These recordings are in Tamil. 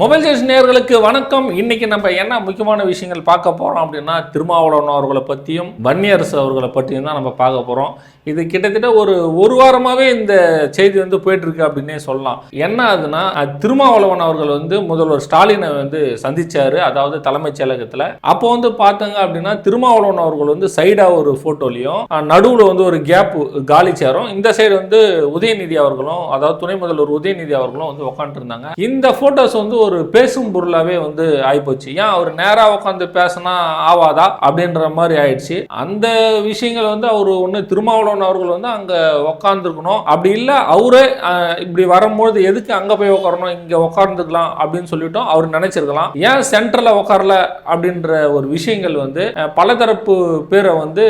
மொபைல் ஸ்டேஷன் நேர்களுக்கு வணக்கம். இன்னைக்கு நம்ம என்ன முக்கியமான விஷயங்கள் பார்க்க போகிறோம் அப்படின்னா திருமாவளவன் அவர்களை பற்றியும் வன்னியரசு அவர்களை பற்றியும் தான் நம்ம பார்க்க போகிறோம் இது கிட்டத்தட்ட ஒரு ஒரு வாரமாகவே இந்த செய்தி வந்து போயிட்டுருக்கு அப்படின்னே சொல்லலாம். என்ன ஆகுதுன்னா திருமாவளவன் அவர்கள் வந்து முதல்வர் ஸ்டாலினை வந்து சந்தித்தார் அதாவது தலைமைச் செயலகத்தில். அப்போ வந்து பார்த்தாங்க அப்படின்னா திருமாவளவன் அவர்கள் வந்து சைடாக ஒரு ஃபோட்டோலையும் நடுவில் வந்து ஒரு கேப்பு காலி சேரும். இந்த சைடு வந்து உதயநிதி அவர்களும் அதாவது துணை முதல்வர் உதயநிதி அவர்களும் வந்து உட்காந்துருந்தாங்க இந்த ஃபோட்டோஸ் வந்து ஒரு பேசும் பொருளாவே வந்து ஆயிப்போச்சு. ஏன் அவர் நேரா உட்காந்து பேசினா ஆவாதா? அப்படின்ற மாதிரி ஆயிடுச்சு. அந்த விஷயங்கள் வந்து அவர் ஒன்று திருமாவளவன் அவர்கள் வந்து அங்க உட்காந்துருக்கணும் அப்படி இல்லை அவரே இப்படி வரும்போது எதுக்கு அங்க போய் உட்காரணும் இங்க உட்கார்ந்துக்கலாம் அப்படின்னு சொல்லிட்டோம் அவர் நினைச்சிருக்கலாம். ஏன் சென்டரில் உட்காரல அப்படின்ற ஒரு விஷயங்கள் வந்து பலதரப்பு பேரை வந்து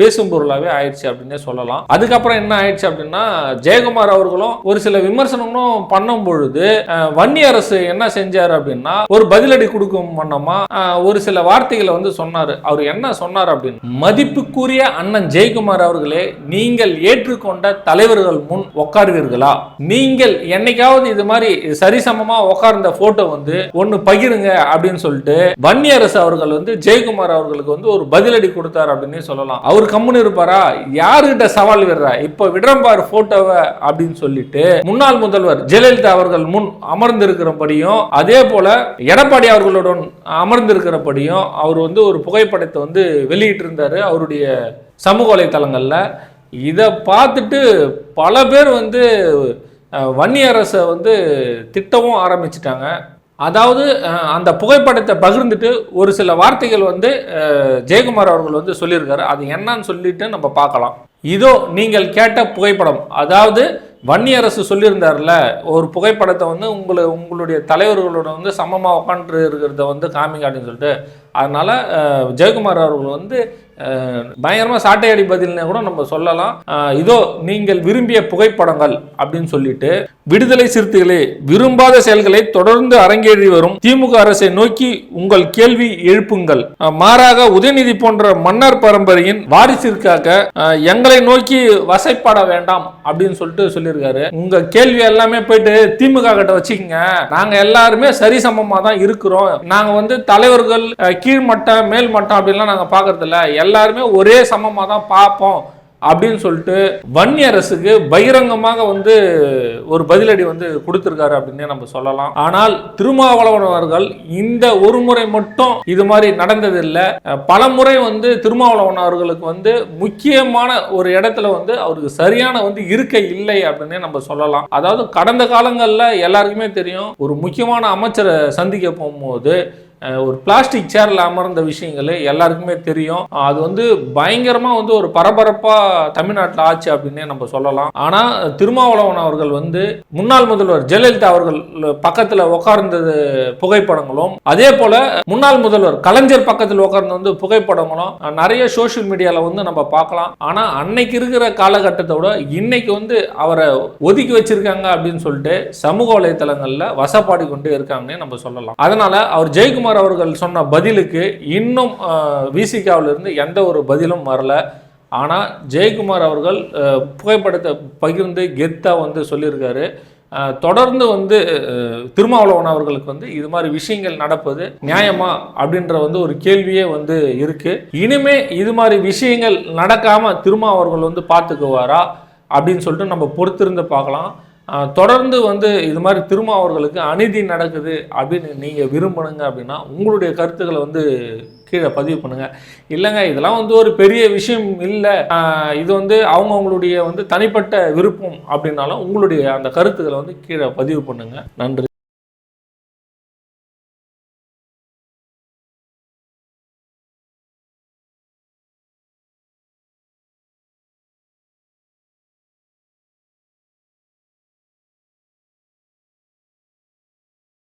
பேசும் பொருளாவே ஆயிடுச்சு அப்படின்னே சொல்லலாம். அதுக்கப்புறம் என்ன ஆயிடுச்சு அப்படின்னா ஜெயக்குமார் அவர்களும் ஒரு சில விமர்சனங்களும் பண்ணும் பொழுது வன்னி அரசு என்ன செஞ்சாரு அப்படின்னா ஒரு பதிலடி கொடுக்கும் வண்ணமா ஒரு சில வார்த்தைகளை வந்து சொன்னாரு. அவர் என்ன சொன்னார் அப்படின்னு? மதிப்புக்குரிய அண்ணன் ஜெயக்குமார் அவர்களே நீங்கள் ஏற்றுக்கொண்ட தலைவர்கள் முன் உட்காருவீர்களா நீங்கள் என்னைக்காவது இது மாதிரி சரிசமமா உட்கார்ந்த போட்டோ வந்து ஒன்னு பகிருங்க அப்படின்னு சொல்லிட்டு வன்னியரசு அவர்கள் வந்து ஜெயக்குமார் அவர்களுக்கு வந்து ஒரு பதிலடி கொடுத்தார் அப்படின்னு சொல்லலாம். அவர் கம்முன்னு இருப்பாரா? யாருகிட்ட சவால் விடுறா? இப்ப விடுறம்பார் போட்டோவை அப்படின்னு சொல்லிட்டு முன்னாள் முதல்வர் ஜெயலலிதா அவர்கள் முன் அமர்ந்திருக்கிறபடியும் அதே போல எடப்பாடி அவர்களுடன் அமர்ந்திருக்கிறபடியும் அவர் வந்து ஒரு புகைப்படத்தை வந்து வெளியிட்டிருந்தாரு அவருடைய சமூக வலைத்தளங்களில். இதை பார்த்துட்டு பல பேர் வந்து வன்னி அரசை வந்து திட்டவும் ஆரம்பிச்சிட்டாங்க. அதாவது அந்த புகைப்படத்தை பகிர்ந்துட்டு ஒரு சில வார்த்தைகள் வந்து ஜெயக்குமார் அவர்கள் வந்து சொல்லியிருக்காரு. அது என்னன்னு சொல்லிட்டு நம்ம பார்க்கலாம். இதோ நீங்கள் கேட்ட புகைப்படம். அதாவது வன்னி அரசு சொல்லியிருந்தார்ல ஒரு புகைப்படத்தை வந்து உங்களை உங்களுடைய தலைவர்களோட வந்து சமமாக உட்காந்து இருக்கிறத வந்து காமிங்க அப்படின்னு சொல்லிட்டு அதனால் ஜெயக்குமார் அவர்கள் வந்து பயங்கரமாக சாட்டையடி பதில்னு கூட நம்ம சொல்லலாம். இதோ நீங்கள் விரும்பிய புகைப்படங்கள் அப்படின்னு சொல்லிட்டு விடுதலை சிறுத்தைகளே விரும்பாத செயல்களை தொடர்ந்து அரங்கேறி வரும் திமுக அரசை நோக்கி உங்கள் கேள்வி எழுப்புங்கள். மாறாக உதயநிதி போன்ற மன்னர் பரம்பரையின் வாரிசிற்காக எங்களை நோக்கி வசைப்பட வேண்டாம் அப்படின்னு சொல்லிட்டு சொல்லியிருக்காரு. உங்க கேள்வி எல்லாமே போயிட்டு திமுக கிட்ட வச்சுக்கோங்க. நாங்க எல்லாருமே சரிசமமா தான் இருக்கிறோம். நாங்க வந்து தலைவர்கள் கீழ்மட்டம் மேல்மட்டம் அப்படின்லாம் நாங்க பாக்குறது இல்ல எல்லாருமே ஒரே சமமா தான் பார்ப்போம் அப்படின்னு சொல்லிட்டு வன்னி அரசுக்கு பகிரங்கமாக வந்து ஒரு பதிலடி வந்து கொடுத்திருக்காரு அப்படின்னே நம்ம சொல்லலாம். ஆனால் திருமாவளவன் அவர்கள் இந்த ஒரு முறை மட்டும் இது மாதிரி நடந்ததில்லை. பல முறை வந்து திருமாவளவன் அவர்களுக்கு வந்து முக்கியமான ஒரு இடத்துல வந்து அவருக்கு சரியான வந்து இருக்கை இல்லை அப்படின்னே நம்ம சொல்லலாம். அதாவது கடந்த காலங்களில் எல்லாருக்குமே தெரியும் ஒரு முக்கியமான அமைச்சரை சந்திக்க போகும்போது ஒரு பிளாஸ்டிக் சேரில் அமர்ந்த விஷயங்கள் எல்லாருக்குமே தெரியும். அது வந்து பயங்கரமாக வந்து ஒரு பரபரப்பாக தமிழ்நாட்டில் ஆச்சு அப்படின்னே நம்ம சொல்லலாம். ஆனால் திருமாவளவன் அவர்கள் வந்து முன்னாள் முதல்வர் ஜெயலலிதா அவர்கள் பக்கத்தில் உட்கார்ந்தது புகைப்படங்களும் அதே போல் முன்னாள் முதல்வர் கலைஞர் பக்கத்தில் உட்கார்ந்து வந்து புகைப்படங்களும் நிறைய சோஷியல் மீடியாவில் வந்து நம்ம பார்க்கலாம். ஆனால் அன்னைக்கு இருக்கிற காலகட்டத்தை விட இன்னைக்கு வந்து அவரை ஒதுக்கி வச்சிருக்காங்க அப்படின்னு சொல்லிட்டு சமூக வலைத்தளங்களில் வசப்பாடி கொண்டு இருக்காங்கன்னே நம்ம சொல்லலாம். அதனால அவர் ஜெயக்குமார் அவர்கள் சொன்ன பதிலுக்கு இன்னும் விசிகாவிலிருந்து எந்த ஒரு பதிலும் வரல. ஆனால் ஜெயக்குமார் அவர்கள் புகைப்படத்தை பகிர்ந்து கெத்தாக வந்து சொல்லியிருக்காரு. தொடர்ந்து வந்து திருமாவளவன் அவர்களுக்கு வந்து இது மாதிரி விஷயங்கள் நடப்பது நியாயமா அப்படின்ற வந்து ஒரு கேள்வியே வந்து இருக்கு. இனிமே இது மாதிரி விஷயங்கள் நடக்காம திருமா அவர்கள் வந்து பார்த்துக்குவாரா அப்படின்னு சொல்லிட்டு நம்ம பொறுத்திருந்து பார்க்கலாம். தொடர்ந்து வந்து இது மாதிரி திருமா அவர்களுக்கு அநீதி நடக்குது அப்படின்னு நீங்கள் விரும்பணுங்க அப்படின்னா உங்களுடைய கருத்துக்களை வந்து கீழே பதிவு பண்ணுங்கள் இல்லைங்க இதெல்லாம் வந்து ஒரு பெரிய விஷயம் இல்லை. இது வந்து அவங்கவுங்களுடைய வந்து தனிப்பட்ட விருப்பம் அப்படின்னாலும் உங்களுடைய அந்த கருத்துக்களை வந்து கீழே பதிவு பண்ணுங்கள் நன்றி.